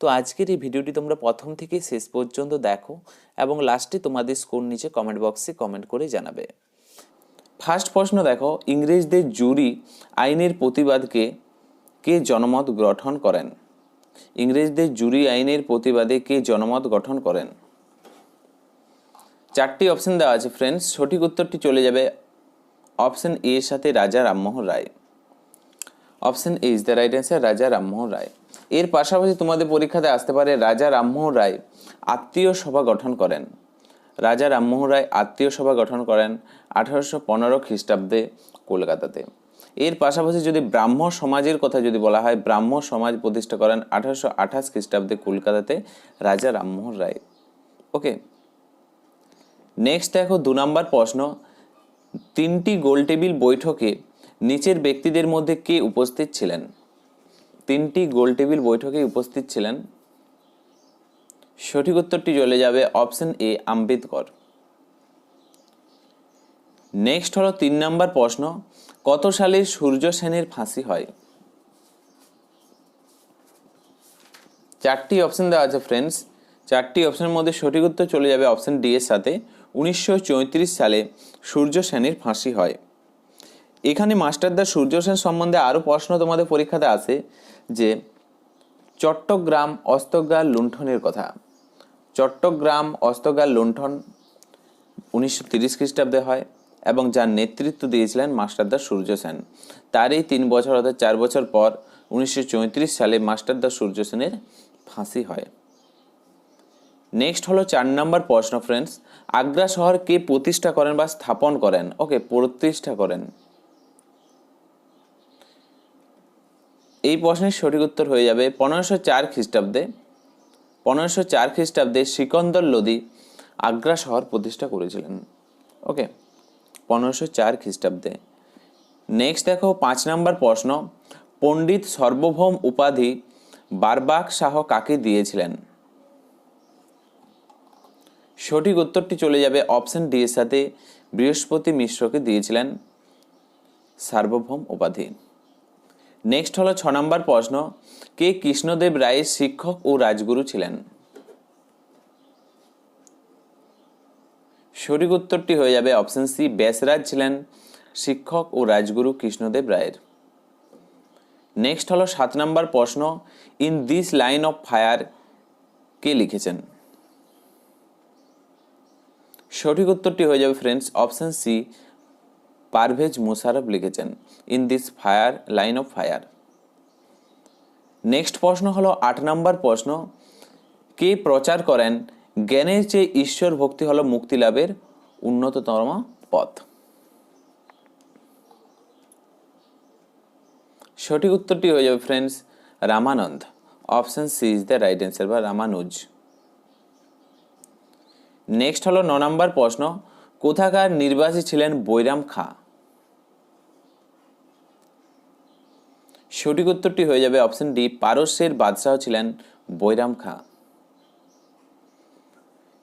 তো আজকের এই ভিডিওটি তোমরা প্রথম থেকে শেষ পর্যন্ত দেখো এবং লাস্টে তোমাদের স্কোর নিচে কমেন্ট বক্সে কমেন্ট করে জানাবে। ফার্স্ট প্রশ্ন দেখো, ইংরেজদের জুরি আইনের প্রতিবাদকে কে জনমত গঠন করেন? ইংরেজদের জুরি আইনের প্রতিবাদে কে জনমত গঠন করেন? চারটি অপশন দেওয়া আছে ফ্রেন্ডস সঠিক উত্তরটি চলে যাবে অপশন এর সাথে Raja Rammohan Roy. Option A is the right answer Raja Rammohan Roy. এর পাশাপাশি তোমাদের পরীক্ষাতে আসতে পারে রাজা রামমোহন রায়, আত্মীয় সভা গঠন করেন। রাজা রামমোহন রায় আত্মীয় সভা গঠন করেন আঠারোশো পনেরো খ্রিস্টাব্দে কলকাতাতে। এর পাশাপাশি যদি ব্রাহ্ম সমাজের কথা যদি বলা হয়, ব্রাহ্ম সমাজ প্রতিষ্ঠা করেন আঠারোশো আঠাশ খ্রিস্টাব্দে কলকাতাতে রাজা রামমোহন রায়। ওকে? নেক্সট দেখো দু নম্বর প্রশ্ন। তিনটি গোলটেবিল বৈঠকে নিচের ব্যক্তিদের মধ্যে কে উপস্থিত ছিলেন? তিনটি গোলটেবিল বৈঠকে উপস্থিত ছিলেন। সঠিক উত্তরটি চলে যাবে অপশন এ, আম্বেদকর। নেক্সট হলো তিন নম্বর প্রশ্ন, কত সালে সূর্য সেনের ফাঁসি হয়? চারটি অপশন দেওয়া আছে ফ্রেন্ডস চারটি অপশনের মধ্যে সঠিক উত্তর চলে যাবে অপশন ডি এর সাথে। উনিশশো চৌত্রিশ সালে সূর্য সেনের ফাঁসি হয়। এখানে মাস্টারদা সূর্য সেন সম্বন্ধে আরও প্রশ্ন তোমাদের পরীক্ষাতে আছে, যে চট্টগ্রাম অস্তগার লুণ্ঠনের কথা। চট্টগ্রাম অস্তগার লুণ্ঠন উনিশশো তিরিশ খ্রিস্টাব্দে হয় এবং যার নেতৃত্ব দিয়েছিলেন মাস্টারদা সূর্য সেন। তারই তিন বছর অর্থাৎ চার বছর পর উনিশশো চৌত্রিশ সালে মাস্টারদা সূর্য সেনের ফাঁসি হয়। নেক্সট হলো চার নম্বর প্রশ্ন ফ্রেন্ডস আগ্রা শহর কে প্রতিষ্ঠা করেন বা স্থাপন করেন? ওকে, প্রতিষ্ঠা করেন। এই প্রশ্নের সঠিক উত্তর হয়ে যাবে পনেরোশো চার খ্রিস্টাব্দে। পনেরোশো চার খ্রিস্টাব্দে সিকন্দর লোদি আগ্রা শহর প্রতিষ্ঠা করেছিলেন। ওকে, পনেরোশো চার খ্রিস্টাব্দে। নেক্সট দেখো, পাঁচ নম্বর প্রশ্ন, পণ্ডিত সর্বভৌম উপাধি বারবাক শাহ কাকে দিয়েছিলেন? সঠিক উত্তরটি চলে যাবে অপশন ডি এর সাথে। বৃহস্পতি মিশ্রকে দিয়েছিলেন সার্বভৌম উপাধি। নেক্সট হলো ছ নম্বর প্রশ্ন। কে কৃষ্ণদেব রায়ের শিক্ষক ও রাজগুরু ছিলেন? সঠিক উত্তরটি হয়ে যাবে অপশন সি ব্যাসরাজ ছিলেন শিক্ষক ও রাজগুরু কৃষ্ণদেব রায়ের। নেক্সট হলো সাত নম্বর প্রশ্ন in this line of fire কে লিখেছেন? সঠিক উত্তরটি হয়ে যাবে friends option C Pervez Musharraf লিখেছেন, in this fire, line of fire. Next প্রশ্ন হলো, আট নম্বর প্রশ্ন, কে প্রচার করেন? জ্ঞানের চেয়ে ঈশ্বর ভক্তি হলো মুক্তি লাভের উন্নততম পথ। সঠিক উত্তরটি হয়ে যাবে friends Ramananda. Option C is the right answer বা রামানুজ। নেক্সট হলো, ন নম্বর প্রশ্ন, কোথাকার নির্বাসী ছিলেন বৈরাম খাঁ? সঠিক উত্তরটি হয়ে যাবে অপশন ডি, পারস্যের বাদশাহ ছিলেন বৈরাম খাঁ।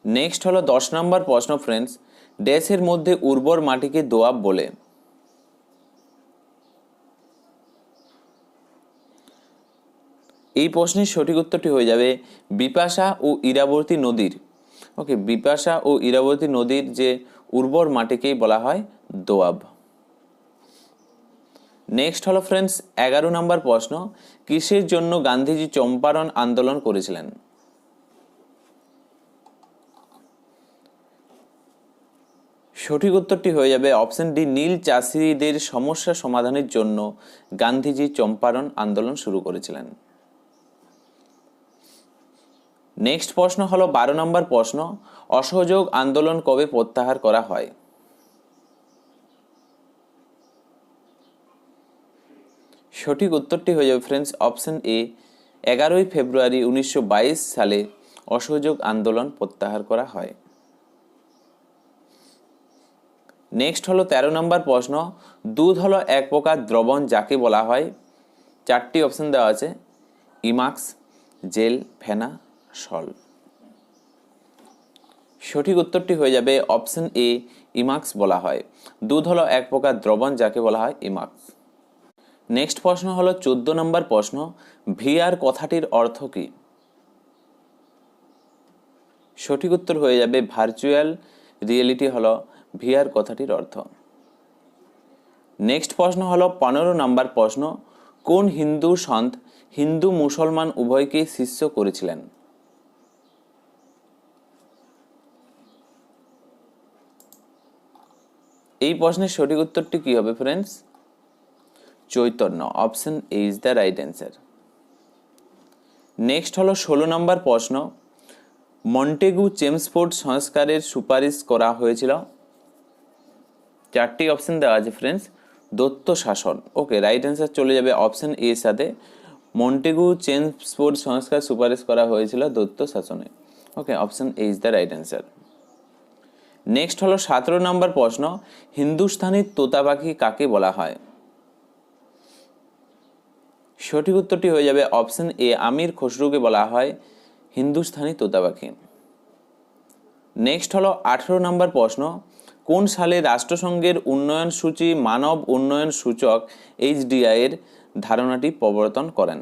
নেক্সট হলো দশ নম্বর প্রশ্ন ফ্রেন্ডস ড্যাশের মধ্যে উর্বর মাটিকে দোয়াব বলে। এই প্রশ্নের সঠিক উত্তরটি হয়ে যাবে বিপাশা ও ইরাবর্তী নদীর। ওকে বিপাশা ও ইরাবতী নদীর যে উর্বর মাটিকেই বলা হয় দোয়াব। নেক্সট হলো ফ্রেন্ডস এগারো নম্বর প্রশ্ন, কিসের জন্য গান্ধীজি চম্পারণ আন্দোলন করেছিলেন? সঠিক উত্তরটি হয়ে যাবে অপশন ডি নীল চাষিদের সমস্যা সমাধানের জন্য গান্ধীজি চম্পারণ আন্দোলন শুরু করেছিলেন। নেক্সট প্রশ্ন হলো বারো নম্বর প্রশ্ন, অসহযোগ আন্দোলন কবে প্রত্যাহার করা হয়? সঠিক উত্তরটি হয়ে যাবে ফ্রেন্ডস অপশন এ এগারোই ফেব্রুয়ারি উনিশশো বাইশ সালে অসহযোগ আন্দোলন প্রত্যাহার করা হয়। নেক্সট হলো তেরো নম্বর প্রশ্ন, দুধ হলো এক প্রকার দ্রবণ যাকে বলা হয়, চারটি অপশন দেওয়া আছে, ইমাক্স, জেল, ফেনা সল সঠিক উত্তরটি হয়ে যাবে অপশন এ ইমাক্স বলা হয়। দুধ হলো এক প্রকার দ্রবণ যাকে বলা হয় ইমাক্স। নেক্সট প্রশ্ন হলো চোদ্দ নম্বর প্রশ্ন ভিআর কথাটির অর্থ কী? সঠিক উত্তর হয়ে যাবে ভার্চুয়াল রিয়েলিটি হলো ভিআর কথাটির অর্থ। নেক্সট প্রশ্ন হলো পনেরো নম্বর প্রশ্ন, কোন হিন্দু সন্ত হিন্দু মুসলমান উভয়কে শিষ্য করেছিলেন? এই প্রশ্নের সঠিক উত্তরটি কি হবে friends Chaitanya option A is the right answer next হলো ষোলো নম্বর প্রশ্ন। মন্টেগু চেমসফোর্ড সংস্কারের সুপারিশ করা হয়েছিল। চারটি অপশন দেওয়া আছে ফ্রেন্ডস দত্ত শাসন। ওকে রাইট অ্যান্সার চলে যাবে অপশন এর সাথে। মন্টেগু চেমসফোর্ড সংস্কার সুপারিশ করা হয়েছিল দত্ত শাসনে। Okay option A is the right answer next হলো সতেরো নম্বর প্রশ্ন। হিন্দুস্তানি তোতা পাখি কাকে বলা হয়? সঠিক উত্তরটি হয়ে যাবে অপশন এ, আমির খসরুকে বলা হয় হিন্দুস্থানি তোতা পাখি নেক্সট হলো আঠেরো নম্বর প্রশ্ন, কোন সালে রাষ্ট্রসংঘের উন্নয়ন সূচি মানব উন্নয়ন সূচক এইচডিআই এর ধারণাটি প্রবর্তন করেন?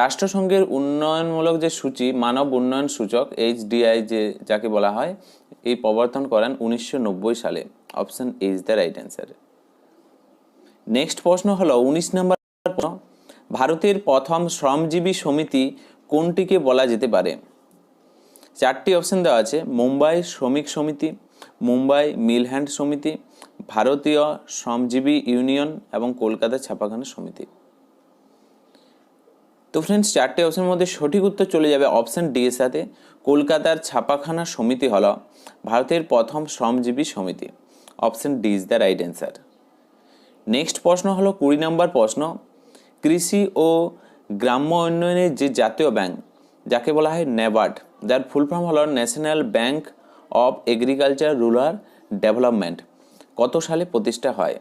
রাষ্ট্রসংঘের উন্নয়নমূলক যে সূচি মানব উন্নয়ন সূচক এইচডিআই যে, যাকে বলা হয়, এই প্রবর্তন করেন উনিশশো নব্বই সালে। Option is the right answer. Next প্রশ্ন হলো উনিশ নম্বর প্রশ্ন, ভারতের প্রথম শ্রমজীবী সমিতি কোনটিকে বলা যেতে পারে? চারটি অপশন দেওয়া আছে, মুম্বাই শ্রমিক সমিতি, মুম্বাই মিল হ্যান্ড সমিতি, ভারতীয় শ্রমজীবী ইউনিয়ন এবং কলকাতা ছাপাখানা সমিতি। তো ফ্রেন্ডস চারটে অপশনের মধ্যে সঠিক উত্তর চলে যাবে অপশন ডি এর সাথে। কলকাতার ছাপাখানা সমিতি হল ভারতের প্রথম শ্রমজীবী সমিতি। Option D is the right answer next প্রশ্ন হলো কুড়ি নম্বর প্রশ্ন। কৃষি ও গ্রাম্য উন্নয়নের যে জাতীয় ব্যাংক, যাকে বলা হয় নেবার্ড যার ফুল ফর্ম হলো National Bank of Agriculture Rural Development, কত সালে প্রতিষ্ঠা হয়?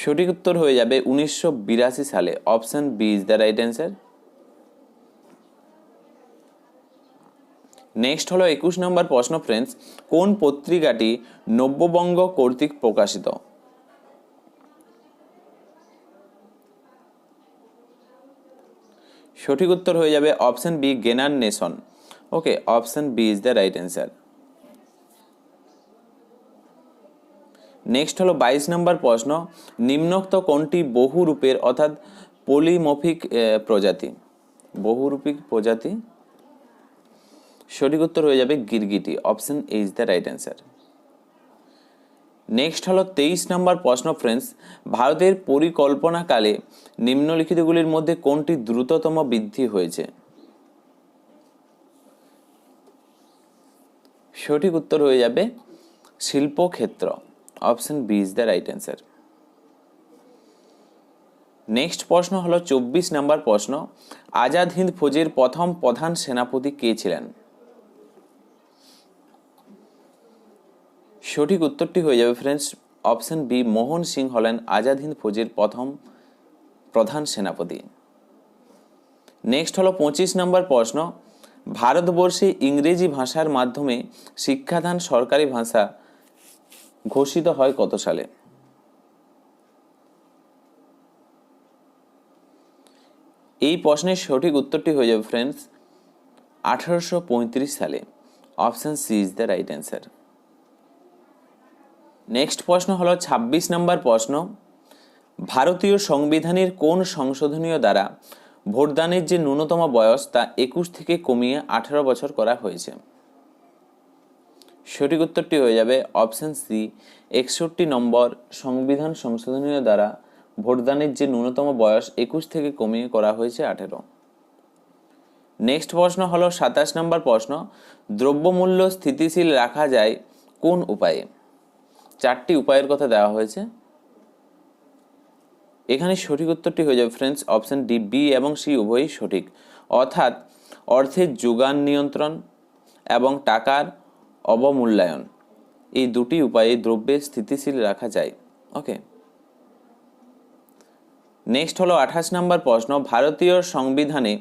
সঠিক উত্তর হয়ে যাবে উনিশশো বিরাশি সালে। Option B is the right answer. Next হলো একুশ নম্বর প্রশ্ন ফ্রেন্ডস কোন পত্রিকাটি নব্যবঙ্গ কর্তৃক প্রকাশিত? সঠিক উত্তর হয়ে যাবে অপশন বি গেনার nation okay option B is the right answer next হলো বাইশ নম্বর প্রশ্ন, নিম্নোক্ত কোনটি বহুরূপের, অর্থাৎ পলিমফিক প্রজাতি? বহুরূপিক প্রজাতি? সঠিক উত্তর হয়ে যাবে গিরগিটি। Option A is the right answer next হলো তেইশ নম্বর প্রশ্ন ফ্রেন্ডস ভারতের পরিকল্পনাকালে নিম্নলিখিতগুলির মধ্যে কোনটি দ্রুততম বৃদ্ধি হয়েছে? সঠিক উত্তর হয়ে যাবে শিল্পক্ষেত্র। Option B is the right answer next প্রশ্ন হলো চব্বিশ নম্বর প্রশ্ন। আজাদ হিন্দ ফৌজের প্রথম প্রধান সেনাপতি কে ছিলেন? সঠিক উত্তরটি হয়ে যাবে friends option B Mohan Singh হলেন আজাদ হিন্দ ফৌজের প্রথম প্রধান সেনাপতি। নেক্সট হলো পঁচিশ নম্বর প্রশ্ন। ভারতবর্ষে ইংরেজি ভাষার মাধ্যমে শিক্ষাদান সরকারি ভাষা ঘোষিত হয় কত সালে? এই প্রশ্নের সঠিক উত্তরটি হয়ে যাবে ফ্রেন্ডস আঠারোশো পঁয়ত্রিশ সালে। Option C is the right answer next প্রশ্ন হলো ২৬ নম্বর প্রশ্ন। ভারতীয় সংবিধানের কোন সংশোধনীয় দ্বারা ভোটদানের যে ন্যূনতম বয়স তা একুশ থেকে কমিয়ে আঠারো বছর করা হয়েছে? সঠিক উত্তরটি হয়ে যাবে অপশন সি একষট্টি নম্বর সংবিধান সংশোধনীয় দ্বারা ভোটদানের যে ন্যূনতম বয়স একুশ থেকে কমিয়ে করা হয়েছে আঠেরো। নেক্সট প্রশ্ন হলো সাতাশ নম্বর প্রশ্ন, দ্রব্যমূল্য স্থিতিশীল রাখা যায় কোন উপায়ে? চারটি উপায়ের কথা দেওয়া হয়েছে। এখানে সঠিক উত্তরটি হয়ে যাবে ফ্রেন্ডস অপশন ডি বি এবং সি উভয়ই সঠিক। অর্থাৎ অর্থের যোগান নিয়ন্ত্রণ এবং টাকার অবমূল্যায়ন, এই দুটি উপায়ে দ্রব্যের স্থিতিশীল রাখা যায়। ওকে নেক্সট হলো আঠাশ নম্বর প্রশ্ন, ভারতীয় সংবিধানে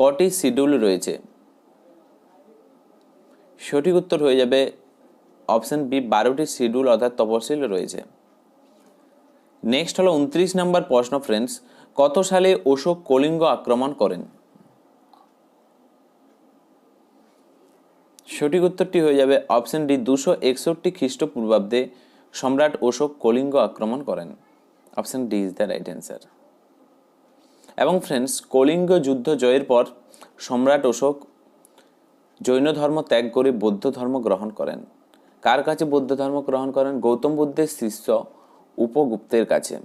কটি শিডিউল রয়েছে? সঠিক উত্তর হয়ে যাবে অপশন বি, বারোটি শিডিউল অর্থাৎ তপশিল রয়েছে। নেক্সট হলো উনত্রিশ নম্বর প্রশ্ন ফ্রেন্ডস কত সালে অশোক কলিঙ্গ আক্রমণ করেন? সঠিক উত্তরটি হয়ে যাবে অপশন ডি, দুশো একষট্টি খ্রিস্টপূর্বাব্দে সম্রাট অশোক কলিঙ্গ আক্রমণ করেন। Option D is the right answer. এবং ফ্রেন্ডস কলিঙ্গ যুদ্ধ জয়ের পর সম্রাট অশোক জৈন ধর্ম ত্যাগ করে বৌদ্ধ ধর্ম গ্রহণ করেন। কার কাছে বৌদ্ধ ধর্ম গ্রহণ করেন? গৌতম বুদ্ধের শিষ্য উপগুপ্তের কাছে।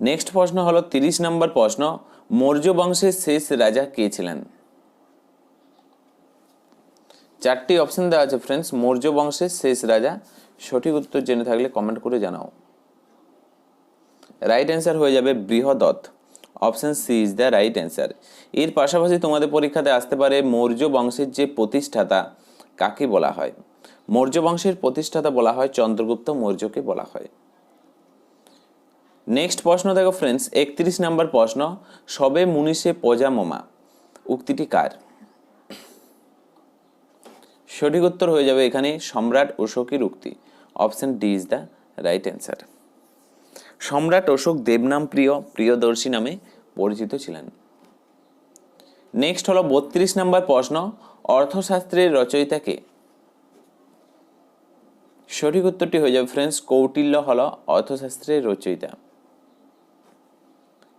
নেক্সট প্রশ্ন হলো, তিরিশ নম্বর প্রশ্ন, মৌর্য বংশের শেষ রাজা কে ছিলেন? চারটি অপশন দেওয়া আছে ফ্রেন্ডস মৌর্য বংশের শেষ রাজা। সঠিক উত্তর জেনে থাকলে কমেন্ট করে জানাও। রাইট অ্যান্সার হয়ে যাবে বৃহদত্ত। Option C is the right answer এর পাশাপাশি তোমাদের পরীক্ষাতে আসতে পারে মৌর্য বংশের যে প্রতিষ্ঠাতা, কাকে বলা হয়? মৌর্য বংশের প্রতিষ্ঠাতা বলা হয় চন্দ্রগুপ্ত মৌর্যকে বলা হয়। নেক্সট প্রশ্ন দেখো ফ্রেন্ডস একত্রিশ নাম্বার প্রশ্ন, সবে মুনিষে পজামমা উক্তিটি কার? সঠিক উত্তর হয়ে যাবে এখানে সম্রাট অশোকের উক্তি। Option D is the right answer সম্রাট অশোক দেবনাম প্রিয়, প্রিয়দর্শী নামে পরিচিত ছিলেন। নেক্সট হলো বত্রিশ নম্বর প্রশ্ন, অর্থশাস্ত্রের রচয়িতাকে সঠিক উত্তরটি হয়ে যাবে ফ্রেন্ডস কৌটিল্য হল অর্থশাস্ত্রের রচয়িতা।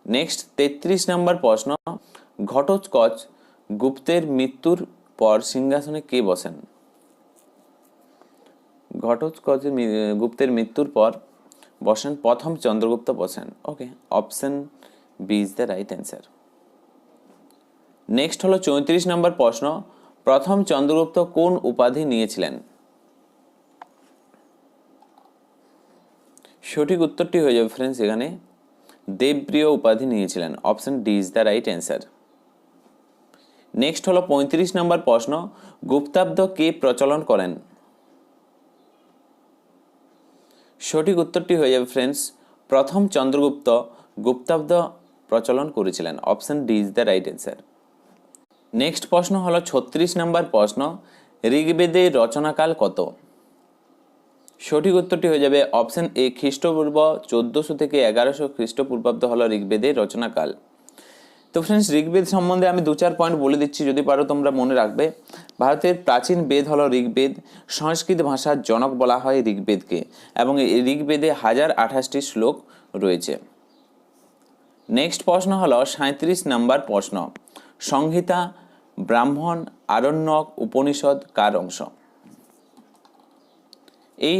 নেক্সট তেত্রিশ নম্বর প্রশ্ন, ঘটোৎকচ গুপ্তের মৃত্যুর পর সিংহাসনে কে বসেন? ঘটোৎকচ গুপ্তের মৃত্যুর পর বসেন, প্রথম চন্দ্রগুপ্ত বসেন। Okay, option B is the right answer. Next হলো চৌত্রিশ নম্বর প্রশ্ন, প্রথম চন্দ্রগুপ্ত কোন উপাধি নিয়েছিলেন? সঠিক উত্তরটি হয়ে যাবে ফ্রেন্ডস এখানে দেবপ্রিয় উপাধি নিয়েছিলেন। Option D is the right answer. Next হলো পঁয়ত্রিশ নম্বর প্রশ্ন, গুপ্তাব্দ কে প্রচলন করেন? সঠিক উত্তরটি হয়ে যাবে ফ্রেন্ডস প্রথম চন্দ্রগুপ্ত গুপ্তাব্দ প্রচলন করেছিলেন। Option D is the right answer next প্রশ্ন হল ছত্রিশ নম্বর প্রশ্ন ঋগ্বেদের রচনাকাল কত? সঠিক উত্তরটি হয়ে যাবে অপশন এ খ্রিস্টপূর্ব, চোদ্দশো থেকে এগারোশো খ্রিস্টপূর্বাব্দ হল ঋগ্বেদে রচনাকাল। তো ফ্রেন্ডস ঋগ্বেদ সম্বন্ধে আমি দু চার পয়েন্ট বলে দিচ্ছি, যদি পারো তোমরা মনে রাখবে। ভারতের প্রাচীন বেদ হলো ঋগ্বেদ, সংস্কৃত ভাষার জনক বলা হয় ঋগ্বেদকে, এবং এই ঋগ্বেদে হাজার আঠাশটি শ্লোক রয়েছে। নেক্সট প্রশ্ন হলো সাঁত্রিশ নাম্বার প্রশ্ন। সংহিতা, ব্রাহ্মণ, আরণ্যক, উপনিষদ, কার অংশ? এই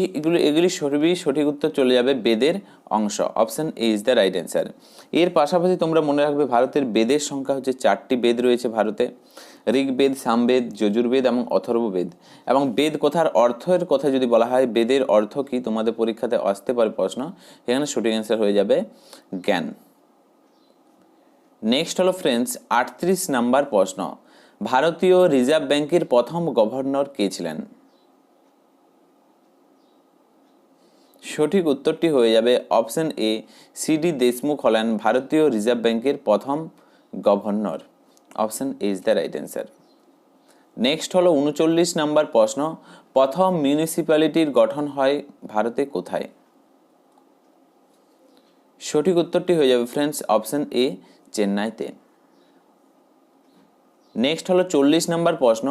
এগুলো সবই সঠিক উত্তর চলে যাবে বেদের অংশ। Option A is the right answer এর পাশাপাশি তোমরা মনে রাখবে ভারতের বেদের সংখ্যা হচ্ছে চারটি বেদ রয়েছে ভারতে। ঋগ্বেদ, সামবেদ, যজুর্বেদ এবং অথর্ববেদ। এবং বেদ কথার অর্থের কথা যদি বলা হয়, বেদের অর্থ কি তোমাদের পরীক্ষাতে আসতে পারে প্রশ্ন এখানে সঠিক অ্যান্সার হয়ে যাবে জ্ঞান। নেক্সট হলো ফ্রেন্ডস আটত্রিশ নাম্বার প্রশ্ন। ভারতীয় রিজার্ভ ব্যাংকের প্রথম গভর্নর কে ছিলেন? সঠিক উত্তরটি হয়ে যাবে অপশন এ সিডি দেশমুখ হলেন ভারতীয় রিজার্ভ ব্যাংকের প্রথম governor. Option A is the right answer. Next হলো উনচল্লিশ নাম্বার প্রশ্ন, প্রথম মিউনিসিপ্যালিটির গঠন হয় ভারতে কোথায়? সঠিক উত্তরটি হয়ে যাবে ফ্রেন্ডস অপশন এ চেন্নাইতে। নেক্সট হলো চল্লিশ নাম্বার প্রশ্ন,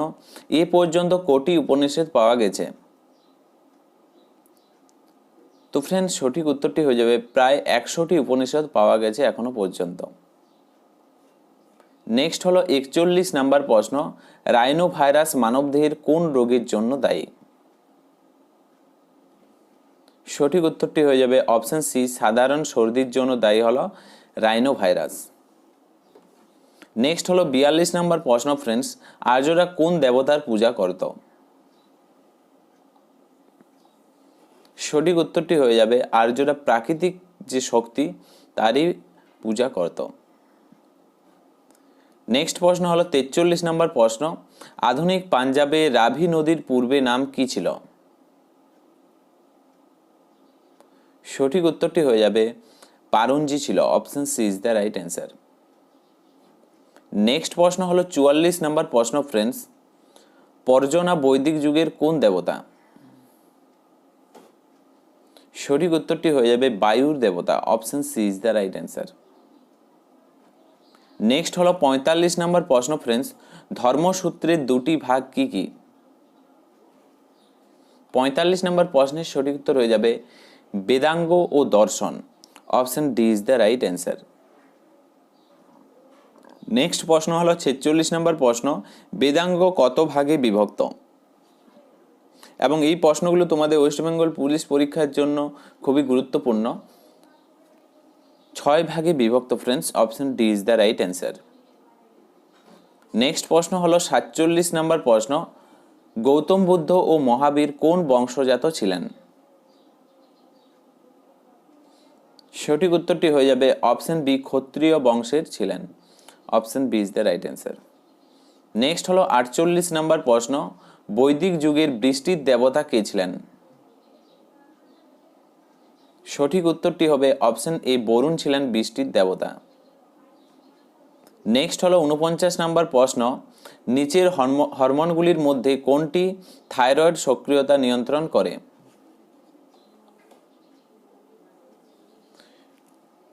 এ পর্যন্ত কোটি উপনিষদ পাওয়া গেছে? তো ফ্রেন্ডস সঠিক উত্তরটি হয়ে যাবে, প্রায় একশোটি উপনিষদ পাওয়া গেছে এখনও পর্যন্ত। নেক্সট হলো একচল্লিশ নাম্বার প্রশ্ন রাইনো ভাইরাস মানবদেহের কোন রোগের জন্য দায়ী? সঠিক উত্তরটি হয়ে যাবে অপশন সি সাধারণ সর্দির জন্য দায়ী হলো রাইনো ভাইরাস নেক্সট হলো বিয়াল্লিশ নাম্বার প্রশ্ন ফ্রেন্ডস আর্যরা কোন দেবতার পূজা করত? সঠিক উত্তরটি হয়ে যাবে আর্যরা প্রাকৃতিক যে শক্তি, তারই পূজা করত। নেক্সট প্রশ্ন হলো তেচল্লিশ নম্বর প্রশ্ন, আধুনিক পাঞ্জাবে রাভি নদীর পূর্বে নাম কি ছিল? সঠিক উত্তরটি হয়ে যাবে পারঞ্জি ছিল option C is the right answer next প্রশ্ন হলো চুয়াল্লিশ নম্বর প্রশ্ন ফ্রেন্ডস পর্জনা বৈদিক যুগের কোন দেবতা? সঠিক উত্তরটি হয়ে যাবে বায়ুর দেবতা option C is the right answer next হলো পঁয়তাল্লিশ নম্বর প্রশ্ন ফ্রেন্ডস ধর্মসূত্রের দুটি ভাগ কি কি? পঁয়তাল্লিশ নম্বর প্রশ্নের সঠিক উত্তর হয়ে যাবে বেদাঙ্গ ও দর্শন option D is the right answer next প্রশ্ন হলো ছেচল্লিশ নম্বর প্রশ্ন, বেদাঙ্গ কত ভাগে বিভক্ত? এবং এই প্রশ্নগুলো তোমাদের ওয়েস্ট বেঙ্গল পুলিশ পরীক্ষার জন্য খুবই গুরুত্বপূর্ণ। ছয় ভাগে বিভক্ত friends option D is the right answer next প্রশ্ন হলো সাতচল্লিশ নম্বর প্রশ্ন, গৌতম বুদ্ধ ও মহাবীর কোন বংশজাত ছিলেন? সঠিক উত্তরটি হয়ে যাবে অপশন বি ক্ষত্রিয় বংশের ছিলেন। Option B is the right answer next হলো আটচল্লিশ নম্বর প্রশ্ন বৈদিক যুগের বৃষ্টির দেবতা কে ছিলেন? সঠিক উত্তরটি হবে অপশন এ, বরুণ ছিলেন বৃষ্টির দেবতা। নেক্সট হলো উনপঞ্চাশ নম্বর প্রশ্ন, নিচের হরমোনগুলির মধ্যে কোনটি থাইরয়েড সক্রিয়তা নিয়ন্ত্রণ করে?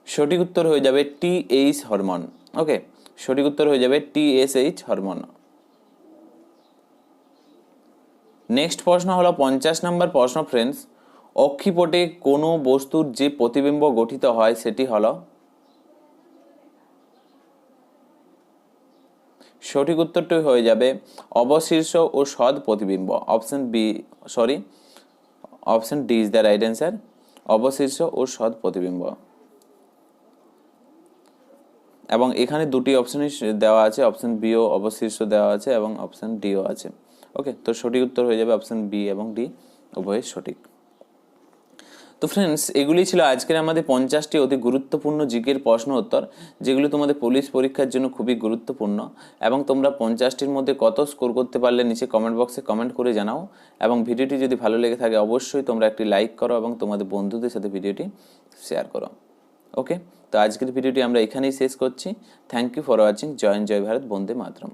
সঠিক উত্তর হয়ে যাবে টিএইচ হরমোন, ওকে? সঠিক উত্তর হয়ে যাবে টিএসএইচ হরমোন। নেক্সট প্রশ্ন হলো পঞ্চাশ নম্বর প্রশ্ন ফ্রেন্ডস অক্ষিপটে কোনো বস্তুর যে প্রতিবিম্ব গঠিত হয় সেটি হলো সঠিক উত্তরটি হয়ে যাবে অবশীর্ষ ও সদ প্রতিবিম্ব। Option B sorry option D is the right answer অবশীর্ষ ও সদ প্রতিবিম্ব। এবং এখানে দুটি অপশনই দেওয়া আছে অপশন বিও অবশীর্ষ দেওয়া আছে এবং অপশন ডিও আছে। ওকে তো সঠিক উত্তর হয়ে যাবে অপশন বি এবং ডি উভয় সঠিক। তো ফ্রেন্ডস এগুলি ছিল আজকের আমাদের পঞ্চাশটি অতি গুরুত্বপূর্ণ জিকের প্রশ্ন উত্তর, যেগুলো তোমাদের পুলিশ পরীক্ষার জন্য খুবই গুরুত্বপূর্ণ এবং তোমরা পঞ্চাশটির মধ্যে কত স্কোর করতে পারলে নিচে কমেন্ট বক্সে কমেন্ট করে জানাও এবং ভিডিওটি যদি ভালো লেগে থাকে অবশ্যই তোমরা একটি লাইক করো এবং তোমাদের বন্ধুদের সাথে ভিডিওটি শেয়ার করো। ওকে তো আজকের ভিডিওটি আমরা এখানেই শেষ করছি। থ্যাংক ইউ ফর ওয়াচিং জয় জয় ভারত, বন্দে মাতরম।